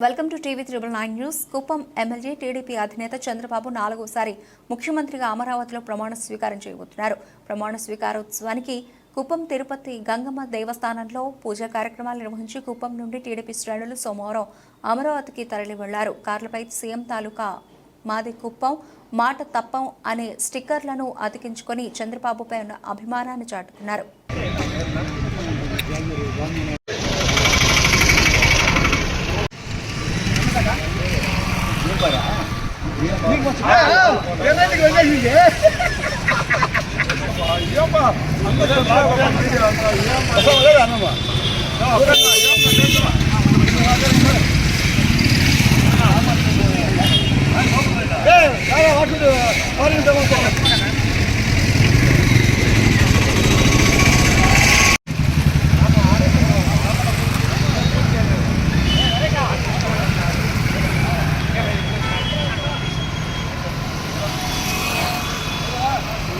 Welcome to TV triple nine news. Kuppam MLA TDP అధినేత చంద్రబాబు నాలుగోసారి ముఖ్యమంత్రిగా అమరావతిలో ప్రమాణ స్వీకారం చేయబోతున్నారు. ప్రమాణ స్వీకారోత్సవానికి కుప్పం తిరుపతి గంగమ్మ దేవస్థానంలో పూజా కార్యక్రమాలు నిర్వహించి కుప్పం నుండి టీడీపీ శ్రేణులు సోమవారం అమరావతికి తరలి వెళ్ళారు కార్లపై సీఎం తాలూకా మాది కుప్పం మాట తప్పం అనే స్టిక్కర్లను అతికించుకొని చంద్రబాబుపై ఉన్న అభిమానాన్ని చాటుకున్నారు. 야, 나라 와서 어린 사람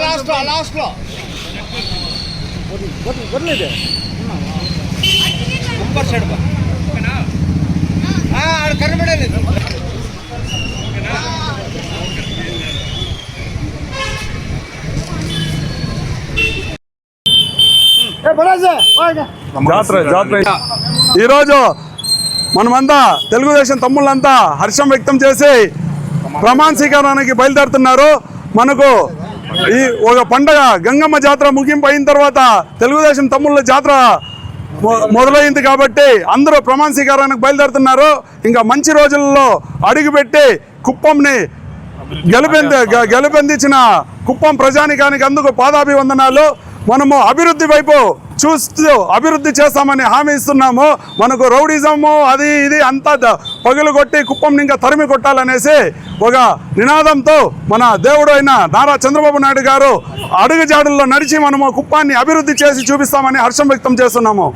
లాస్ట్ లాస్ట్లో వదిలేదు సైడ్ ఆడ కనబడలేదు జాతర జాతర. ఈరోజు మనమంతా తెలుగుదేశం తమ్ముళ్ళంతా హర్షం వ్యక్తం చేసి ప్రమాణ స్వీకారానికి బయలుదేరుతున్నారు. మనకు ఈ ఒక పండగ గంగమ్మ జాతర ముగింపు అయిన తర్వాత తెలుగుదేశం తమ్ముళ్ళ జాతర మొ- మొదలైంది కాబట్టి అందరూ ప్రమాణ స్వీకారానికి బయలుదేరుతున్నారు. ఇంకా మంచి రోజుల్లో అడుగుపెట్టి కుప్పంని గెలుపొంది గ- కుప్పం ప్రజానికానికి అందుకు పాదాభివందనాలు. మనము అభివృద్ధి వైపు చూస్తూ అభివృద్ధి చేస్తామని హామీ ఇస్తున్నాము. మనకు రౌడిజము అది ఇది అంతా పగులు కొట్టి కుప్పం ఇంకా తరిమి కొట్టాలనేసి ఒక నినాదంతో మన దేవుడు అయిన నారా చంద్రబాబు నాయుడు గారు అడుగుజాడుల్లో నడిచి మనము కుప్పాన్ని అభివృద్ధి చేసి చూపిస్తామని హర్షం వ్యక్తం చేస్తున్నాము!